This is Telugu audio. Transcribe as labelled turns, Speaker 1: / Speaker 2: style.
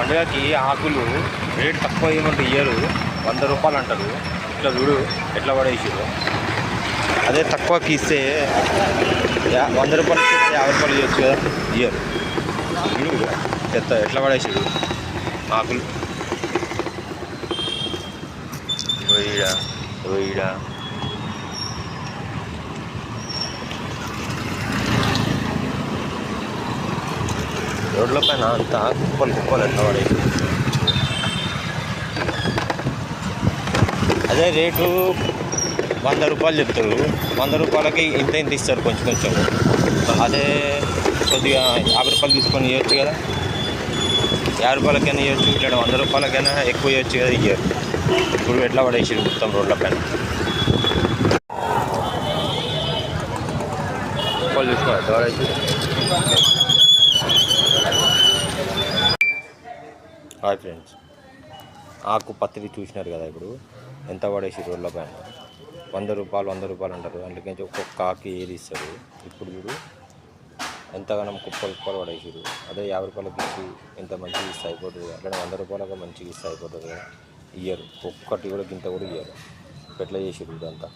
Speaker 1: పండుగకి ఆకులు రేట్ తక్కువ ఏమంటే ఇయ్యరు. వంద రూపాయలు అంటారు. ఇట్లా చూడు ఎట్లా పడేసారు అదే తక్కువకి ఇస్తే యా- వంద రూపాయలు ఇస్తే యాభై రూపాయలు ఇవ్వచ్చు కదా? ఇయ్యరు. చూడు చెత్త ఎట్లా పడేసారు ఆకులు. రొయ్యడా రొయ్యడా రోడ్ల పైన అంతా కుప్పలు కుప్పలు ఎట్లా పడేసి అదే రేటు వంద రూపాయలు చెప్తారు వంద రూపాయలకి ఇంత ఇంత ఇస్తారు కొంచెం కొంచెం. అదే కొద్దిగా యాభై రూపాయలు తీసుకొని ఇవ్వచ్చు కదా. యాభై రూపాయలకైనా ఇవ్వచ్చు లేదా వంద రూపాయలకైనా ఎక్కువ ఇవ్వచ్చు కదా ఇయ్యారు. ఇప్పుడు ఎట్లా పడేసి మొత్తం రోడ్ల పైన కుప్పలు చూసుకోవాలి ఎట్లా పడేసి హాయ్ ఫ్రెండ్స్ ఆకు పత్రి చూసినారు కదా ఇప్పుడు? ఎంత పడేసి రోడ్ల పైన? వంద రూపాయలు వంద రూపాయలు అంటారు. అందుకని ఒక్కొక్క ఆకు ఏది ఇస్తారు? ఇప్పుడు చూడు. ఎంతగానో కుప్పలు కుప్పలు పడేసారు అదే యాభై రూపాయలకి ఇచ్చి ఎంత మంచిగా ఇస్తే అయిపోతుంది. అట్లనే వంద రూపాయలకు మంచిగా ఇస్తే అయిపోతుంది కదా. ఇయ్యరు. ఒక్కటి కూడా గింత కూడా ఇయ్యరు. ఎట్లా చేసారు ఇదంతా?